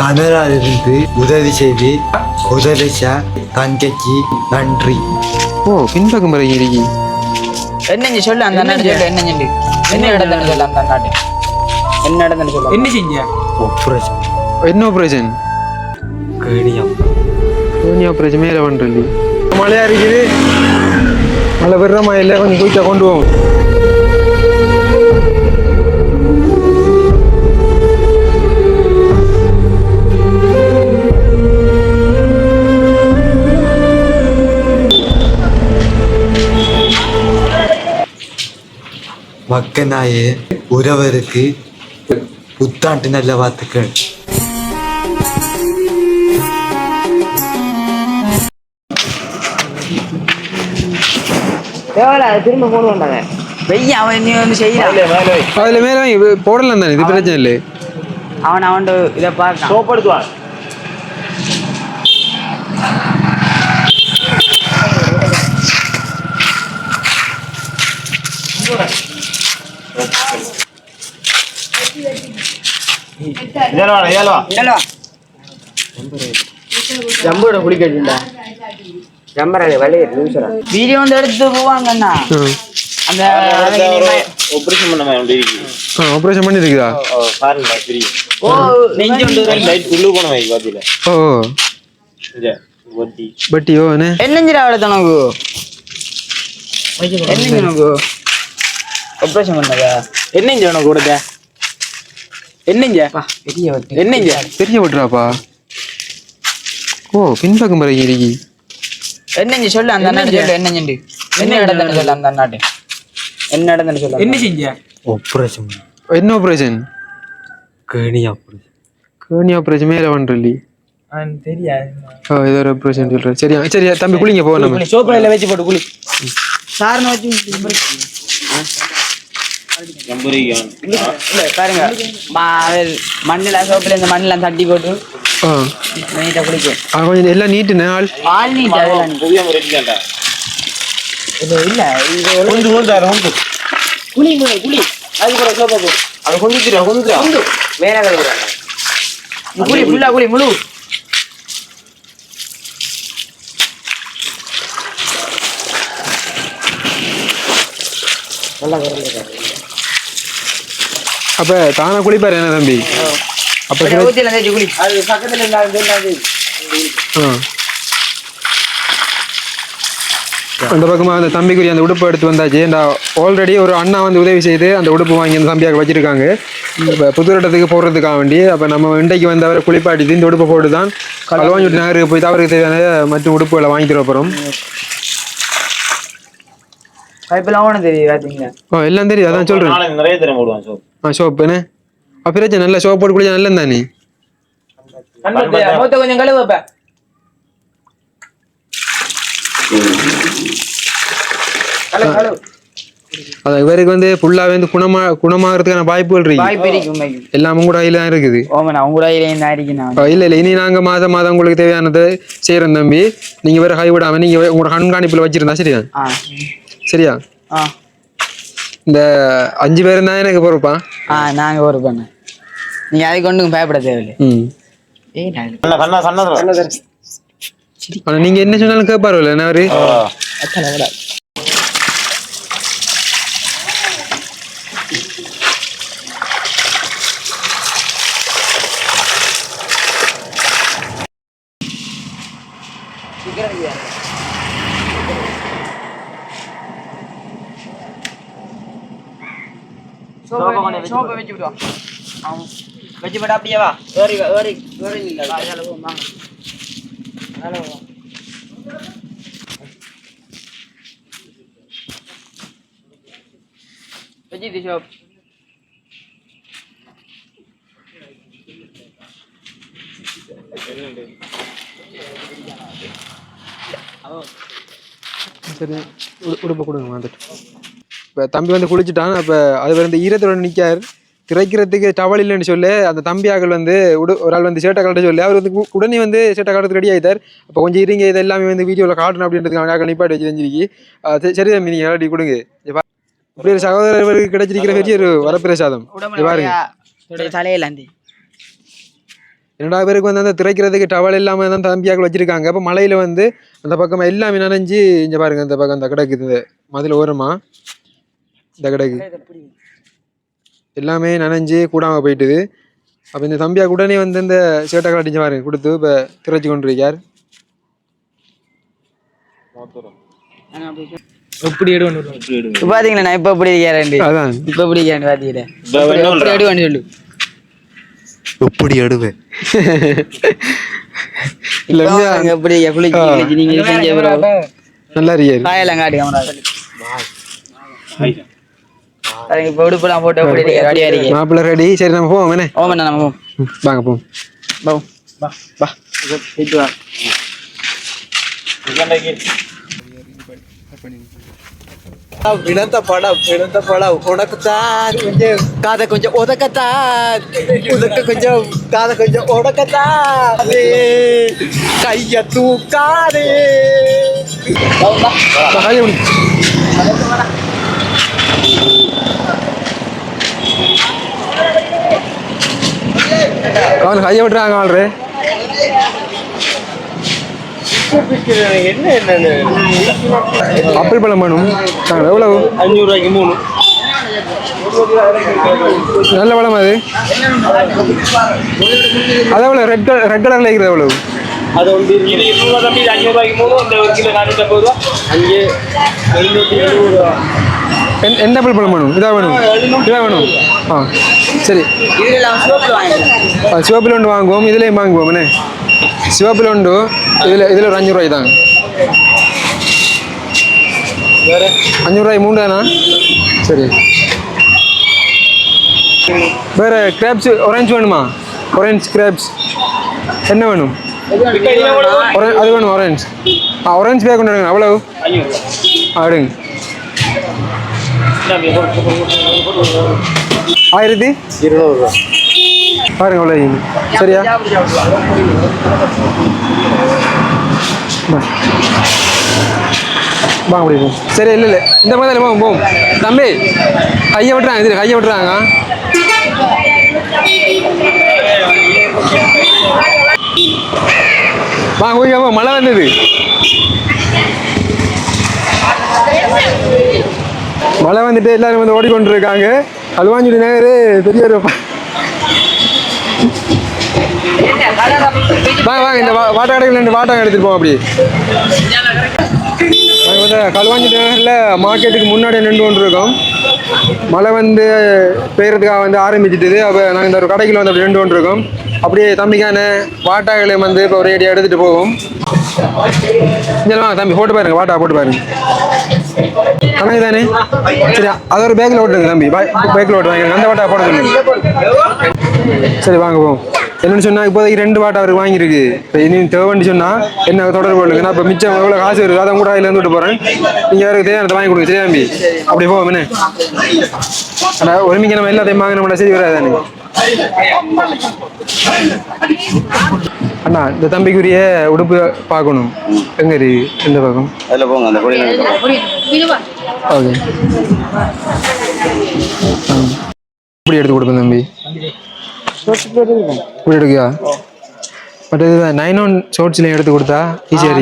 கனடாவிலிருந்து உதவி செய்து உதவிச்ச தங்கைக்கு நன்றி. ஓ பின்பக்கம் இருக்கி என்னஞ்சு சொல்லு அந்த அண்ணன் சொல்லு என்னஞ்சு என்ன நடந்தன்னு சொல்லு? அந்த அண்ணாட்டு? என்ன நடந்தன்னு சொல்லு? என்ன செஞ்ச? ஆப்ரேஷன் என்ன ஆப்ரேஷன் கேணியம் தோனி ஆப்ரேஷன் மேலே பண்ணுறது மழையா இருக்குது மழை பெற மழையில் கொஞ்சம் குயிக்காக கொண்டு போவோம். மக்கனாய உறவருக்கு புத்தாண்டு நல்ல வாழ்த்துக்கள் திரும்ப பண்ணாங்க வெய்ய அவன் நீ வந்து செய்யறான். அதில் மேலே போடலாம் தானே இது பிரச்சனை இல்லை அவன் அவன் இதை பார்க்கலாம் சோப்படுத்துவான். ஜம்போட குளிக்கட்டுண்டா ஜம்பராங்க வழி வீடியோ வந்து எடுத்து போவாங்க அண்ணா அந்த ஆபரேஷன் பண்ண மாதிரி இருக்கு. ஆ ஆப்ரேஷன் பண்ணியிருக்குதா ஓ, பாருங்க தெரியும். ஓ நெஞ்சு வந்து லைட் உள்ளு போன மாதிரி பாத்தியில. ஓ இந்த ஒட்டி பட்டியோ என்ன? என்னஞ்சிரா அவளை தனக்கு ஆப்ரேஷன் பண்ணதா? என்னங்க உனக்கு கொடுத்த? என்னங்க? பெரிய வட்டி. என்னங்க? பெரிய பட்டுறாப்பா ஓ பின்பக்கம் வரைக்கும் இருக்கி என்னஞ்சு சொல்லு அந்த அண்ணாட்டு? சொல்லு என்னஞ்சு என்ன நடந்தன்னு சொல்லு அந்த அண்ணாட்டு? என்ன நடந்தன்னு சொல்லு என்ன செஞ்ச? ஆப்ரேஷன் என்ன ஆப்ரேஷன் கேணி ஆப்ரேஷன் கேணி ஆப்ரேஷன் மேலே ஏதோ ஆப்ரேஷன் சொல்கிறேன் சரியா சரியா தம்பி குளிங்க போ நம்ம. சோப்பில் வச்சு போட்டு குளி. சார்னு வச்சு பாருங்க. மண்ணுல சோப்புல இந்த மண்ணுல தட்டி போட்டு ஆ. நீட்டா குளிக்கும். கொஞ்சம் எல்லாம் நீட்டுண்ணே ஆள். ஆள் நீட் அதெல்லாம். புதிய இது இல்ல இது கொஞ்சம் குளி குளி குளி அதுக்கு சோப்பா போ அது கொஞ்சம் கொஞ்சம் வேற கழுவுறாங்க குளி ஃபுல்லா குளி முழு. அப்போ தானா குளிப்பாரு என்ன தம்பி? அப்போ அந்த பக்கமாக அந்த தம்பிக்குரிய அந்த உடுப்பு எடுத்து வந்தாச்சு. இந்த ஆல்ரெடி ஒரு அண்ணா வந்து உதவி செய்து அந்த உடுப்பு வாங்கி அந்த தம்பியாக வச்சிருக்காங்க. இப்போ புதுரட்டத்துக்கு போடுறதுக்காக வேண்டி அப்போ நம்ம இன்றைக்கு வந்து அவரை குளிப்பாட்டிட்டு இந்த உடுப்பை போட்டு தான் களவாஞ்சுட்டு நகருக்கு போய் அவருக்கு தேவையான மற்ற உடுப்புகளை வாங்கி தர போகிறோம் பைப்பெல்லாம் ஓன எல்லாம் தெரியும் அதான் சொல்கிறேன் நாளைக்கு நிறைய தரம் போடுவான் சோப் ஆ ஷோப் என்ன? அப்போ பிரச்சனை நல்ல ஷோப் போட்டு குளிச்சா நல்ல தானே? மூத்த கொஞ்சம் கழுவு வைப்ப கழுவு கழுவு அது இவருக்கு வந்து ஃபுல்லாகவே வந்து குணமா குணமாகறதுக்கான வாய்ப்புகள் இருக்கு. வாய் பெரிக்கும் உண்மைக்கு. எல்லாம் உங்களோட கையில் தான் இருக்குது. ஓமன் அவங்க கூட இலையும் தான் இருக்கேன் ஆ, இல்ல இல்ல இனி நாங்க மாதம் மாதம் உங்களுக்கு தேவையானதை செய்யறோம் தம்பி. நீங்க வேற கை விடாம நீங்க உங்களோட கண்காணிப்புல வச்சிருந்தா சரியா? சரியா? ஆ. இந்த அஞ்சு பேரும் தான் எனக்கு பொறுப்பா? ஆ நாங்க ஒரு பண்ண நீங்க அதுக்கு ஒன்றும் பயப்பட தேவையில்லை. ம். ஏய் நீங்க என்ன சொன்னாலும் கேட்பாரு என்ன அவரு அத்தனை விட சோப்பை வச்சு விடுவா அவன் வச்சு விட அப்படியே வா ஏறி வா, ஏறி ஏறி இல்லை அதனால போ வாங்க அதனால வா வச்சுட்டு ஷோப் சரி உடு- உடுப்பை கொடுங்க வந்துட்டு இப்போ தம்பி வந்து குளிச்சுட்டான். அப்போ அது வந்து ஈரத்தோட நிற்கார் திரைக்கிறதுக்கு டவல் இல்லைன்னு சொல்லி அந்த தம்பியாக்கள் வந்து உடு ஒரு ஆள் வந்து சேட்டை கலட்ட சொல்லி அவர் வந்து உடனே வந்து சேட்டை கலட்டு ரெடி ஆகிட்டார் அப்போ கொஞ்சம் இருங்க இது எல்லாமே வந்து வீடியோவில் காட்டணும் அப்படின்றதுக்காக நிப்பாட்டி வச்சு செஞ்சிருக்கி சரி- தம்பி நீங்கள் ரெடி கொடுங்க. இப்படி ஒரு சகோதரர்களுக்கு கிடைச்சிருக்கிற பெரிய ஒரு வரப்பிரசாதம். பாருங்க. உடம்புல தலையில அந்த. இரண்டாவது பேருக்கு வந்து அந்த திரைக்கிறதுக்கு டவல் இல்லாமல் தான் தம்பியாக்கள் வச்சிருக்காங்க. அப்போ மலையில் வந்து அந்த பக்கம் எல்லாமே நனைஞ்சு இங்கே பாருங்க இந்த பக்கம் அந்த கிடக்குது. மதில் ஓரமா. இந்த கிடக்கு எல்லாமே நனைஞ்சு கூடாமல் போயிட்டுது. அப்போ இந்த தம்பியாக்கு உடனே வந்து இந்த சேட்டை கட்டிஞ்சு பாருங்க கொடுத்து இப்போ திரைச்சி கொண்டிருக்கார். எப்படி எடு? இப்ப பாத்தீங்களா நான் இப்ப எப்படி இருக்கேன் அதான். இப்ப எப்படி இருக்கேன் பாத்தீங்களா? என்ன எப்படி எடுவான்னு சொல்லு. எப்படி நீங்க பிறகு நல்லா காயெல்லாம் கேமரா பாருங்க இப்ப உடுப்பெல்லாம் போட்டு எப்படி இருக்க ரெடியா இருக்கேன் மாப்பிள்ளை ரெடி சரி நம்ம போவோம் என்ன? ஓமண்ணா நம்ம போவோம். வாங்க போவோம். போவோம் வா வா போயிட்டு வா. இழந்த படம் இழந்த படம் கொஞ்சம் காதை கொஞ்சம் உதக்கத்தான் உனக்கு கொஞ்சம் காதை கொஞ்சம் உடக்கத்தான் கைய தூக்காதே கையை விடு. அவன் கையை விட்டுறாங்க ஆள்ரு என்ன ஆப்பிள் பழம் வேணும். எவ்வளவு? அஞ்சூறு ரூபாய்க்கு மூணு. நல்ல பழம் அது. அது எவ்வளோ ரெட் கலர் ரெட் கலரில் இருக்கிறது எவ்வளவு? அது வந்து இது இருநூறுவா தம்பி இது மூணு இந்த ஒரு கிலோ நானூற்றம்பது ரூபா. அஞ்சு எழுநூற்றி எழுபது ரூபா. எந்த ஆப்பிள் பழம் வேணும்? இதாக வேணும். இதாக வேணும். ஆ சரி. சிவப்பில் ஒன்று வாங்குவோம் இதுலேயும் வாங்குவோம் என்ன? சிவப்பில் உண்டு இதில் இதில் ஒரு அஞ்சு ரூபாய் தான் அஞ்சு ரூபாய் மூணு தானா? சரி. வேறு கிராப்ஸ் ஆரஞ்சு வேணுமா? ஆரஞ்ச் கிராப்ஸ் என்ன வேணும்? அது வேணும் ஆரஞ்ச் ஆ ஆரஞ்ச் பேக் கொண்டு அவ்வளவு? அஞ்சூறு ஆயிரத்தி இருநூறுவா. பாருங்க அவ்வளோ சரியா? வாங்க போம் சரி இல்லை இல்லை. இந்த மாதிரி தானே போவோம் தம்பி கையை விட்டுறாங்க இதில் கையை விட்டுறாங்க. வாங்க போ மழை வந்தது. மழை வந்துட்டு எல்லாரும் வந்து ஓடிக்கொண்டு இருக்காங்க அல்வாஞ்சுடி நகர் பெரிய ஒரு வாங்க வாங்க இந்த வா- வாட்டர் கடையில் ரெண்டு வாட்டர் எடுத்துட்டு போவோம் அப்படி நாங்கள் வந்து நகரில் மார்க்கெட்டுக்கு முன்னாடி நின்று கொண்டு இருக்கோம் மழை வந்து பெய்யறதுக்காக வந்து ஆரம்பிச்சிட்டுது. அப்போ நாங்கள் இந்த ஒரு கடைக்குள்ள வந்து அப்படி நின்று கொண்டு இருக்கோம் அப்படியே தம்பிக்கான வாட்டாகளை வந்து இப்போ ஒரு ஏடி எடுத்துகிட்டு போவோம். இங்கே வாங்க தம்பி போட்டு பாருங்க வாட்டா போட்டு பாருங்க. கணக்கு தானே சரி அது ஒரு பேக்கில் ஓட்டுங்க தம்பி. பேக்கில் ஓட்டுவாங்க அந்த வாட்டா போட சொல்லுங்க சரி வாங்க போவோம். என்னன்னு சொன்னால் இப்போதைக்கு ரெண்டு வாட்டா அவருக்கு வாங்கியிருக்கு. இப்போ இனி தேவைன்னு சொன்னால் என்ன தொடர்பு கொள்ளுங்க. நான் இப்போ மிச்சம் எவ்வளோ காசு இருக்கு அதை கூட அதில் இருந்து விட்டு போகிறேன் நீங்கள் யாருக்கு தேவையான வாங்கி கொடுங்க. சரி தம்பி? அப்படி போவோம் என்ன? ஆனால் ஒருமிக்க நம்ம எல்லாத்தையும் வாங்கினோம்னா சரி வராது தானே? அண்ணா இந்த தம்பிக்குரிய உடுப்பு பார்க்கணும். எங்க இருக்கு எந்த பக்கம்? அதில் போங்க அந்த பொடி ஓகே. இப்படி எடுத்து கொடுப்பேன் தம்பி. இப்படி எடுக்கியா? பட் இது நைன் ஒன் ஷோர்ட்ஸ்லையும் எடுத்து கொடுத்தா ஈஸியாக.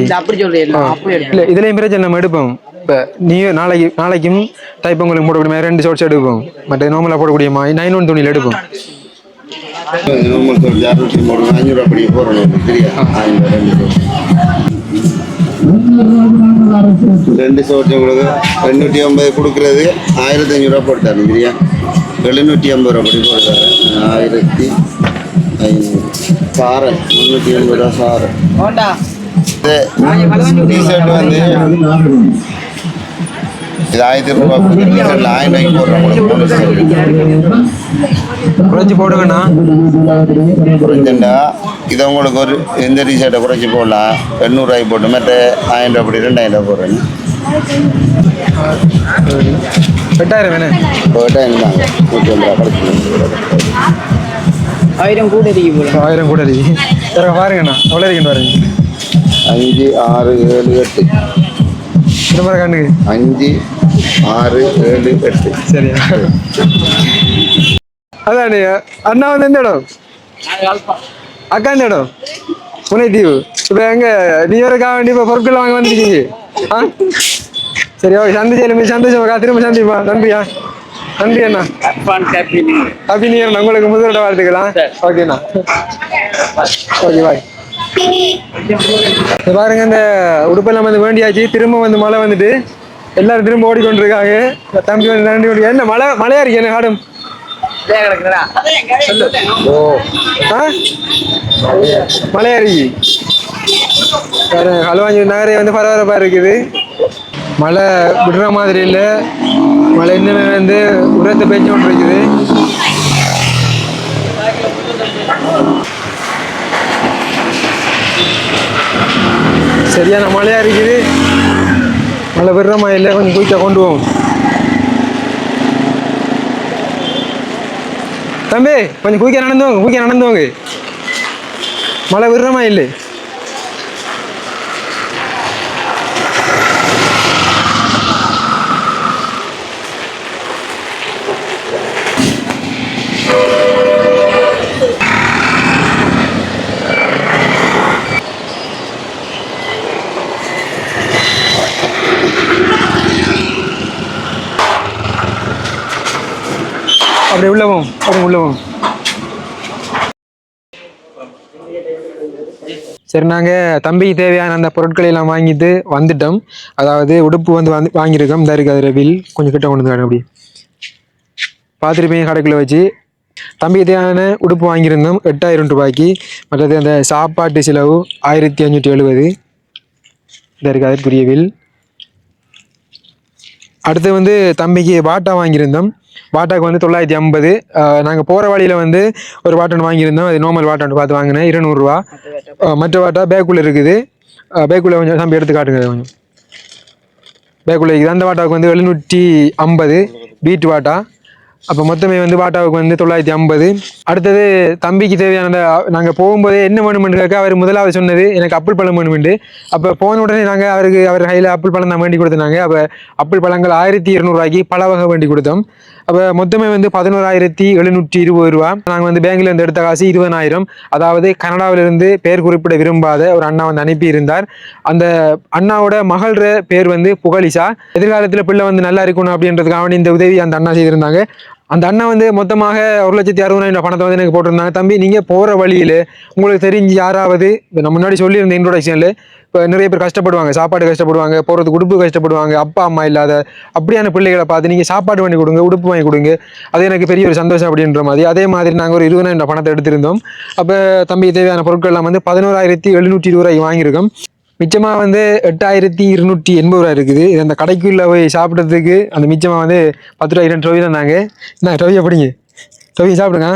இல்லை இதுலேயும் பிரச்சனை நம்ம எடுப்போம். இப்போ நீ நாளைக்கு நாளைக்கும் தைப்பொங்கலுக்கு போடக்கூடிய மாதிரி ரெண்டு ஷோர்ட்ஸ் எடுப்போம். மற்ற நார்மலாக போடக்கூடிய மாதிரி நைன் ஒன் துணியில் எடுப்போம். நம்மளுக்கு ஒரு இரநூத்தி மூணு அஞ்சூறு அப்படி போடணும் சரியா ஆயிரம் ரெண்டு சோறு ரெண்டு சோறு உங்களுக்கு எண்ணூற்றி ஐம்பது கொடுக்குறது ஆயிரத்தி அஞ்சூறுரூவா போட்டு சரியா எழுநூற்றி ஐம்பது ரூபா அப்படி போட்டு ஆயிரத்தி ஐநூறு சாரை முந்நூற்றி எண்பது ரூபா சாரை போண்டா இது வந்து இது ஆயிரத்தி ரூபா டிஷர்ட்ல ஆயிரம் ரூபாய்க்கு போடுறோம் உங்களுக்கு shirt. குறைஞ்சி போடுங்கண்ணா. குறைஞ்சண்டா இது உங்களுக்கு ஒரு எந்த டிஷர்ட்டை குறைச்சி போடலாம். எண்ணூறுரூவாய்க்கு போட்டு மற்ற ஆயிரம் ரூபா அப்படி ரெண்டாயிரம் ரூபா போடுறேன். எட்டாயிரம் வேணே போயிட்டா இருந்தாங்க நூற்றி ஐம்பது ரூபா கழிச்சு ஆயிரம் கூட இருக்கு போல. ஆயிரம் கூட இருக்கு சரி பாருங்கண்ணா. எவ்வளோ இருக்குன்னு பாருங்க. அஞ்சு ஆறு ஏழு எட்டு. இந்த மாதிரி கண்ணுக்கு அஞ்சு ஆறு ஏழு எட்டு. சரியா? அதானே அண்ணா வந்து எந்த இடம்? அக்கா இந்த இடம்? புனைத்தீவு இப்போ எங்க நீ ஒருக்கா வேண்டி இப்போ பொருட்கள் வாங்க வந்துருக்கீங்க ஆ? சரி ஓகே சந்திச்சு சந்தோஷமாக்கா திரும்ப சந்திப்பா. நன்றியா நன்றி அண்ணா. ஹாப்பி நியூ இயர் உங்களுக்கு முதலோட வாழ்த்துக்கலாம் ஓகேண்ணா ஓகே பாய் பாருங்க இந்த உடுப்பெல்லாம் வந்து வேண்டியாச்சு. திரும்ப வந்து மழை வந்துட்டு. எல்லாரும் திரும்ப ஓடிக்கொண்டிருக்காங்க. தம்பி வந்து நன்றி ஓடி என்ன மழை மழையா இருக்கு? என்ன காடும்? ஆ? மழையா இருக்கு? பாருங்க ஹல்வாஞ்சி நகரே வந்து பரபரப்பா இருக்குது. மழை விடுற மாதிரி இல்லை. மழை இன்னுமே வந்து உரத்தை பேச்சு கொண்டு இருக்குது சரியான மழையாக இருக்குது. மழை விடுற இல்லை கொஞ்சம் குயிக்காக கொண்டு போவோம். தம்பி கொஞ்சம் குயிக்காக நடந்து வாங்க குயிக்காக நடந்து வாங்க. மழை விடுற இல்லை. அப்படி உள்ளவும் அப்படி உள்ளவும் சரி நாங்கள் தம்பிக்கு தேவையான அந்த பொருட்களை எல்லாம் வாங்கிட்டு வந்துட்டோம். அதாவது உடுப்பு வந்து வந்து வாங்கியிருக்கோம். இந்த இருக்கு அதில் பில் கொஞ்சம் கிட்ட கொண்டு வந்து அப்படி பார்த்துருப்பீங்க கடைக்குள்ளே வச்சு. தம்பிக்கு தேவையான உடுப்பு வாங்கியிருந்தோம் எட்டாயிரம் ரூபாய்க்கு. மற்றது அந்த சாப்பாட்டு செலவு ஆயிரத்தி அஞ்சூற்றி எழுபது. இந்த இருக்கு அதற்குரிய பில் அடுத்து வந்து தம்பிக்கு பாட்டா வாங்கியிருந்தோம். பாட்டாக்கு வந்து தொள்ளாயிரத்தி ஐம்பது. நாங்கள் போகிற வழியில் வந்து ஒரு வாட்டன் வாங்கியிருந்தோம். அது நார்மல் வாட்டன் பார்த்து வாங்கினேன். இருநூறுவா. மற்ற வாட்டா? பேக்குள்ளே இருக்குது. பேக்குள்ளே கொஞ்சம் தம்பி எடுத்து காட்டுங்க கொஞ்சம். பேக்குள்ளே இருக்குது. அந்த வாட்டாவுக்கு வந்து எழுநூற்றி ஐம்பது பீட் வாட்டா. அப்போ மொத்தமே வந்து வாட்டாவுக்கு வந்து தொள்ளாயிரத்தி ஐம்பது. அடுத்தது தம்பிக்கு தேவையான நாங்கள் போகும்போதே என்ன வேணுமென்று கேட்க அவர் முதலாவது சொன்னது எனக்கு அப்பிள் பழம் வேணுமெண்டு அப்போ போன உடனே நாங்கள் அவருக்கு அவர் கையில் அப்பிள் பழம் தான் வேண்டி கொடுத்தாங்க அப்போ அப்பிள் பழங்கள் ஆயிரத்தி இரநூறுவாய்க்கு பல வகை வேண்டி கொடுத்தோம். அப்போ மொத்தமே வந்து பதினோராயிரத்தி எழுநூற்றி இருபது ரூபா. நாங்கள் வந்து பேங்க்ல இருந்து எடுத்த காசு இருபதாயிரம். அதாவது கனடாவிலிருந்து பேர் குறிப்பிட விரும்பாத ஒரு அண்ணா வந்து அனுப்பி இருந்தார் அந்த அண்ணாவோட மகள்ற பேர் வந்து புகழிசா. எதிர்காலத்தில் பிள்ளை வந்து நல்லா இருக்கணும் அப்படின்றதுக்காக வேண்டி இந்த உதவி அந்த அண்ணா செய்திருந்தாங்க. அந்த அண்ணா வந்து மொத்தமாக ஒரு லட்சத்தி அறுபதாயிரம் பணத்தை வந்து எனக்கு போட்டிருந்தாங்க. தம்பி நீங்கள் போகிற வழியில் உங்களுக்கு தெரிஞ்சு யாராவது இப்போ நம்ம முன்னாடி சொல்லியிருந்த இன்ட்ரோடக்ஷனில் இப்போ நிறைய பேர் கஷ்டப்படுவாங்க. சாப்பாடு கஷ்டப்படுவாங்க போகிறதுக்கு உடுப்பு கஷ்டப்படுவாங்க அப்பா அம்மா இல்லாத அப்படியான பிள்ளைகளை பார்த்து நீங்கள் சாப்பாடு வாங்கி கொடுங்க உடுப்பு வாங்கி கொடுங்க. அது எனக்கு பெரிய ஒரு சந்தோஷம் அப்படின்ற மாதிரி. அதே மாதிரி நாங்கள் ஒரு இருபதாயிரம் பணத்தை எடுத்திருந்தோம். அப்போ தம்பி தேவையான பொருட்கள்லாம் வந்து பதினோராயிரத்தி எழுநூற்றி இருபது ரூபாய்க்கு வாங்கியிருக்கோம். மிச்சமாக வந்து எட்டாயிரத்தி இருநூற்றி எண்பது ரூபா இருக்குது. இது அந்த கடைக்குள்ளே போய் சாப்பிட்றதுக்கு அந்த மிச்சமாக வந்து பத்து ரூபா இரண்டு ரூபாய் தந்தாங்க என்ன ரவியை படிங்க. ரவியை சாப்பிடுங்க.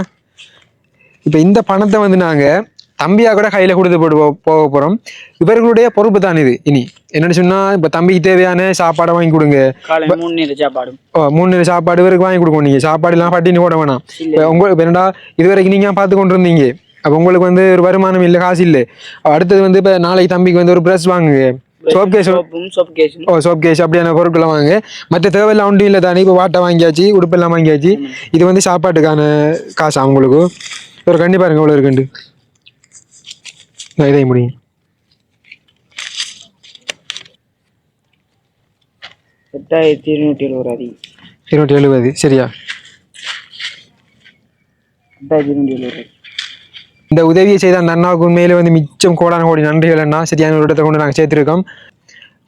இப்போ இந்த பணத்தை வந்து நாங்கள் தம்பியா கூட கையில் கொடுத்து போட்டு போக போகிறோம் இவர்களுடைய பொறுப்பு தான் இது. இனி என்னன்னு சொன்னால் இப்போ தம்பிக்கு தேவையான சாப்பாடை வாங்கி கொடுங்க. காலை மூணு நேரம் சாப்பாடும் ஓ மூணு நேரம் சாப்பாடு இவருக்கு வாங்கி கொடுக்கணும் நீங்கள் சாப்பாடு எல்லாம் பட்டினி போட வேணாம். இப்போ உங்களுக்கு இப்போ என்னடா இது வரைக்கும் நீங்கள் பார்த்து கொண்டு இருந்தீங்க அப்போ உங்களுக்கு வந்து ஒரு வருமானம் இல்லை காசு இல்லை. அடுத்தது வந்து இப்போ நாளைக்கு தம்பிக்கு வந்து ஒரு ப்ரெஸ் வாங்குங்க. சோப் கேஸ் சோப் ஓ சோப் கேஸ் அப்படியான பொருட்களை வாங்க மற்ற தேவையெல்லாம் ஒன்றும் இல்லை தானே இப்போ வாட்டை வாங்கியாச்சு உடுப்பெல்லாம் வாங்கியாச்சு. இது வந்து சாப்பாட்டுக்கான காசு அவங்களுக்கு? ஒரு கண்டி பாருங்க எவ்வளோ இருக்குண்டு இதையும் முடியும் எட்டாயிரத்தி இருநூற்றி எழுபது. அதிகம் இருநூற்றி எழுபது சரியா? எட்டாயிரத்தி இருநூற்றி எழுபது. இந்த உதவியை செய்த அந்த அண்ணாவுக்கு உண்மையிலே வந்து மிச்சம் கோடான கோடி நன்றிகள் அண்ணா. சரியான ஒரு இடத்தை கொண்டு நாங்கள் சேர்த்துருக்கோம்.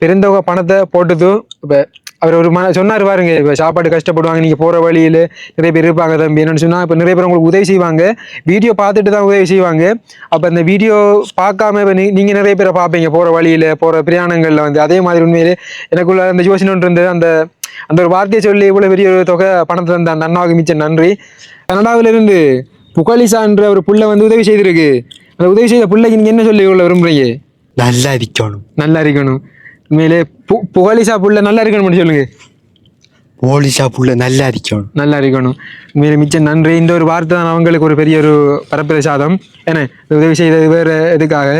பெருந்தொகை பணத்தை போட்டது இப்போ அவர் ஒரு மன சொன்னார் பாருங்க இப்போ சாப்பாடு கஷ்டப்படுவாங்க நீங்கள் போகிற வழியில் நிறைய பேர் இருப்பாங்க தம்பி என்னென்னு சொன்னால் இப்போ நிறைய பேர் உங்களுக்கு உதவி செய்வாங்க. வீடியோ பார்த்துட்டு தான் உதவி செய்வாங்க. அப்போ அந்த வீடியோ பார்க்காம இப்போ நீ நீங்கள் நிறைய பேரை பார்ப்பீங்க போகிற வழியில் போகிற பிரயாணங்களில் வந்து. அதே மாதிரி உண்மையிலே எனக்குள்ள அந்த யோசனை இருந்தது. அந்த அந்த ஒரு வார்த்தையை சொல்லி இவ்வளோ பெரிய ஒரு தொகை பணத்தை தந்த அந்த அண்ணாவுக்கு மிச்சம் நன்றி. கனடாவிலிருந்து புகழிசான்ற ஒரு புள்ள வந்து உதவி செய்திருக்கு. அந்த உதவி செய்த பிள்ளைக்கு நீங்கள் என்ன சொல்லி இவ்வளோ விரும்புறீங்க? நல்லா இருக்கணும். நல்லா இருக்கணும். உண்மையிலே பு புகழிசா புள்ள நல்லா இருக்கணும் மட்டும் சொல்லுங்க. போலீஸா புள்ள நல்லா இருக்கணும். நல்லா இருக்கணும். உண்மையிலே மிச்சம் நன்றி. இந்த ஒரு வார்த்தை தான் அவங்களுக்கு ஒரு பெரிய ஒரு பரப்பிரசாதம். ஏன்னா இந்த உதவி செய்தது வேறு எதுக்காக?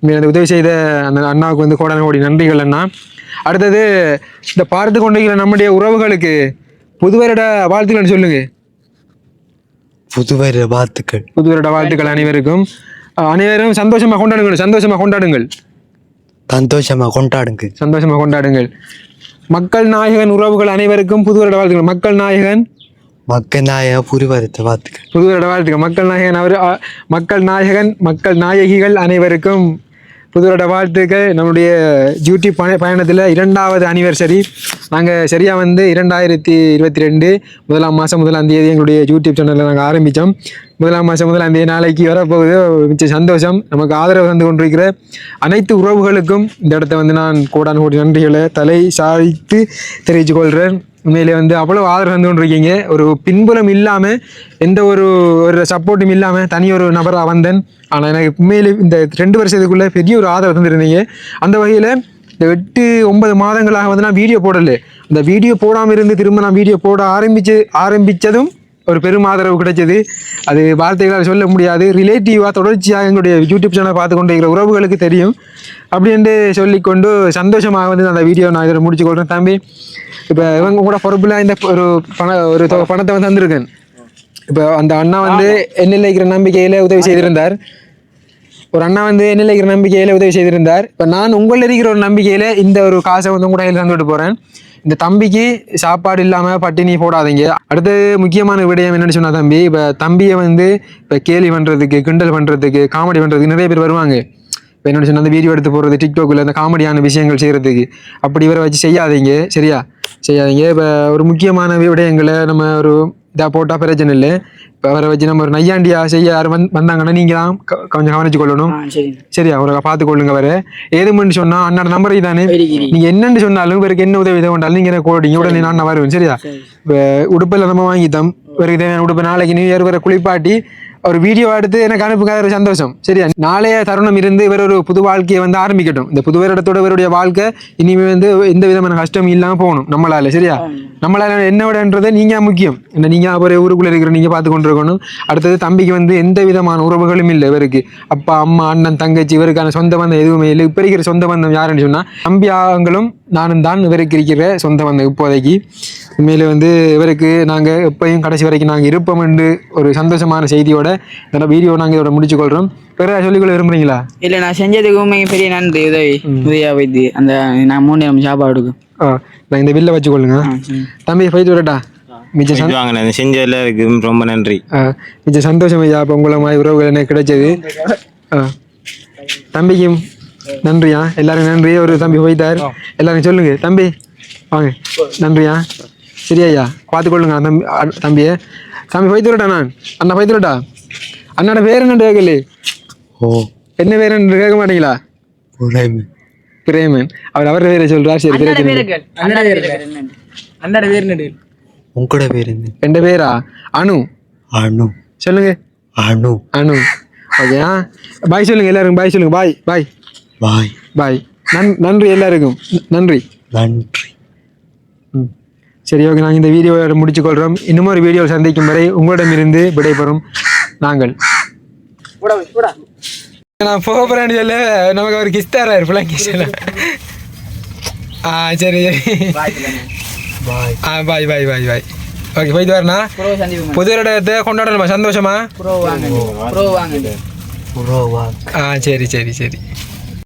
உண்மையிலே இந்த உதவி செய்த அந்த அண்ணாவுக்கு வந்து கோடான கோடி நன்றிகள் அண்ணா. அடுத்தது இந்த பார்த்து கொண்டிருக்கிற நம்முடைய உறவுகளுக்கு புது வருட வாழ்த்துக்கள் சொல்லுங்க புதுவர வாழ்த்துக்கள். புது வருட வாழ்த்துக்கள் அனைவருக்கும். அனைவரும் சந்தோஷமா கொண்டாடுங்கள் சந்தோஷமா கொண்டாடுங்கள். சந்தோஷமா கொண்டாடுங்க. சந்தோஷமா கொண்டாடுங்கள். மக்கள் நாயகன் உறவுகள் அனைவருக்கும் புது வருட வாழ்த்துக்கள். மக்கள் நாயகன்? மக்கள் நாய புரிவரத்தை பார்த்துக்க புது வருட வாழ்த்துக்கள். மக்கள் நாயகன் அவர் மக்கள் நாயகன் மக்கள் நாயகிகள் அனைவருக்கும் புதுவருட வாழ்த்துக்கள். நம்முடைய யூடியூப் பய பயணத்தில் இரண்டாவது அனிவர்சரி நாங்கள் சரியாக வந்து இரண்டாயிரத்தி இருபத்தி ரெண்டு முதலாம் மாதம் முதலாம் தேதி எங்களுடைய யூடியூப் சேனலில் நாங்கள் ஆரம்பித்தோம் முதலாம் மாதம் முதலாம் தேதி நாளைக்கு வரப்போகுது. மிச்ச சந்தோஷம். நமக்கு ஆதரவு தந்து கொண்டிருக்கிற அனைத்து உறவுகளுக்கும் இந்த இடத்த வந்து நான் கோடான கோடி நன்றிகளை தலை சாய்த்து தெரிவித்துக் கொள்கிறேன் உண்மையிலே வந்து அவ்வளோ ஆதரவு வந்து கொண்டிருக்கீங்க. ஒரு பின்புலம் இல்லாமல் எந்த ஒரு ஒரு சப்போர்ட்டும் இல்லாமல் தனி ஒரு நபராக வந்தேன். ஆனால் எனக்கு உண்மையிலே இந்த ரெண்டு வருஷத்துக்குள்ளே பெரிய ஒரு ஆதரவு தந்திருந்தீங்க. அந்த வகையில் இந்த எட்டு ஒன்பது மாதங்களாக வந்து நான் வீடியோ போடலை. அந்த வீடியோ போடாமல் இருந்து திரும்ப நான் வீடியோ போட ஆரம்பித்து ஆரம்பித்ததும் ஒரு பெரும் ஆதரவு கிடைச்சது. அது வார்த்தைகளால் சொல்ல முடியாது. ரிலேட்டிவாக தொடர்ச்சியாக எங்களுடைய யூடியூப் சேனல் பார்த்து கொண்டிருக்கிற உறவுகளுக்கு தெரியும். அப்படின்ட்டு சொல்லிக்கொண்டு சந்தோஷமாக வந்து அந்த வீடியோ நான் இதில் முடிச்சு கொள்கிறேன் தம்பி இப்போ இவங்க கூட பொறுப்பில் இந்த ஒரு பண ஒரு பணத்தை வந்து தந்திருக்கேன். இப்போ அந்த அண்ணா வந்து என்னில் இருக்கிற நம்பிக்கையில் உதவி செய்திருந்தார். ஒரு அண்ணா வந்து என்னில் இருக்கிற நம்பிக்கையில் உதவி செய்திருந்தார். இப்போ நான் உங்களில் இருக்கிற ஒரு நம்பிக்கையில் இந்த ஒரு காசை வந்து உங்க கையில் தந்துவிட்டு போகிறேன் இந்த தம்பிக்கு சாப்பாடு இல்லாமல் பட்டினி போடாதீங்க. அடுத்து முக்கியமான விடயம் என்னன்னு சொன்னா தம்பி இப்போ தம்பியை வந்து இப்போ கேலி பண்ணுறதுக்கு கிண்டல் பண்ணுறதுக்கு காமெடி பண்ணுறதுக்கு நிறைய பேர் வருவாங்க. இப்போ என்னோட சொன்ன அந்த வீடியோ எடுத்து போடுறது டிக்டாக்ல அந்த காமெடியான விஷயங்கள் செய்கிறதுக்கு அப்படி இவரை வச்சு செய்யாதீங்க. சரியா? செய்யாதீங்க. இப்போ ஒரு முக்கியமான விடயங்களை நம்ம ஒரு இதாக போட்டால் பிரச்சனை இல்லை இப்போ அவரை வச்சு நம்ம ஒரு நையாண்டியா செய்ய யாரும் வந்து வந்தாங்கன்னா நீங்கள் தான் கொஞ்சம் கவனிச்சு கொள்ளணும் சரியா அவரை பார்த்து கொள்ளுங்க வர ஏதுமென்று சொன்னா அண்ணாட நம்பர் தானே நீங்க என்னன்னு சொன்னாலும் இவருக்கு என்ன உதவி தேவை கொண்டாலும் நீங்க எனக்கு கோடிங்க உடனே நான் வருவேன் சரியா? இப்போ உடுப்பில் நம்ம வாங்கித்தோம். இவருக்கு தேவையான உடுப்பு நாளைக்கு நியூ இயர் வர குளிப்பாட்டி ஒரு வீடியோ எடுத்து எனக்கு அனுப்புங்க ஒரு சந்தோஷம். சரியா? நாளைய தருணம் இருந்து இவர் ஒரு புது வாழ்க்கையை வந்து ஆரம்பிக்கட்டும். இந்த புது வருடத்தோட இவருடைய வாழ்க்கை இனிமே வந்து எந்த விதமான கஷ்டம் இல்லாமல் போகணும். நம்மளால சரியா? நம்மளால என்ன விடன்றதை நீங்க முக்கியம். என்ன நீங்க ஒரு ஊருக்குள்ள இருக்கிற நீங்க பார்த்து கொண்டு இருக்கணும் அடுத்தது தம்பிக்கு வந்து எந்த விதமான உறவுகளும் இல்லை இவருக்கு. அப்பா அம்மா அண்ணன் தங்கச்சி இவருக்கான சொந்த பந்தம் எதுவுமே இல்லை. இப்போ இருக்கிற சொந்த பந்தம் யாருன்னு சொன்னா தம்பி ஆங்களும் நானும் தான் இவருக்கு இருக்கிற சொந்த பந்தம் இப்போதைக்கு. உண்மையிலே வந்து இவருக்கு நாங்கள் எப்பயும் கடைசி வரைக்கும் நாங்கள் இருப்போம் என்று ஒரு சந்தோஷமான செய்தியோட இந்த வீடியோ நாங்கள் இதோட முடிச்சு கொள்கிறோம் வேற சொல்லிக்கொள்ள விரும்புறீங்களா? இல்லை நான் செஞ்சதுக்கு உண்மைக்கு பெரிய நன்றி உதவி. உதவியா வைத்து அந்த நான் மூணு நேரம் சாப்பாடுக்கு ஆ நான் இந்த பில்லை வச்சுக்கொள்ளுங்க. தம்பி போயிட்டு வரட்டா? மிச்ச சந் வாங்கினேன் செஞ்ச எல்லாருக்கும் ரொம்ப நன்றி. ஆ, மிச்ச சந்தோஷம் ஐயா அப்போ உங்களை மாதிரி உறவுகள் எனக்கு கிடைச்சது. ஆ. தம்பிக்கும் நன்றியா? எல்லாரும் நன்றி. ஒரு தம்பி போயிட்டார். எல்லாரும் சொல்லுங்க. தம்பி வாங்க. நன்றியா? சரியா ஐயா பார்த்துக்கொள்ளுங்க தம்பி தம்பியை. தம்பி போய்த்து வரட்டா நான். அண்ணா போய்த்து வரட்டா அண்ணாட பேர் என்ன கேட்கல ஓ. என்ன பேர் என்று கேட்க மாட்டீங்களா? பிரேமன். அவர் அவர் பேரை சொல்றார். சரி அண்ணாட பேர் உங்களோட பேர் என்ன? என் பேரா? அனு. அணு சொல்லுங்க. அணு அனு. ஓகேயா? பாய் சொல்லுங்க எல்லாருக்கும் பாய் சொல்லுங்க. பாய் பாய். பாய். பாய். நன் நன்றி எல்லாருக்கும். நன்றி. நன்றி. ம். சரி ஓகே நாங்கள் இந்த வீடியோவை முடிச்சுக்கொள்கிறோம் இன்னும் ஒரு வீடியோவில் சந்திக்கும் வரை உங்களிடமிருந்து விடைபெறும் நாங்கள். நான் போக போகிறேன்னு சொல்ல. நமக்கு அவர் கிஸ் பிள்ளைங்க சொல்ல ஆ சரி சரி. ஆ பாய் பாய் பாய் பாய். ஓகே போயிட்டு வரண்ணா. புது இடத்தை கொண்டாடணுமா? சந்தோஷமா? ப்ரோ வாங்க. ப்ரோ வாங்க. உறவா ஆ சரி சரி சரி.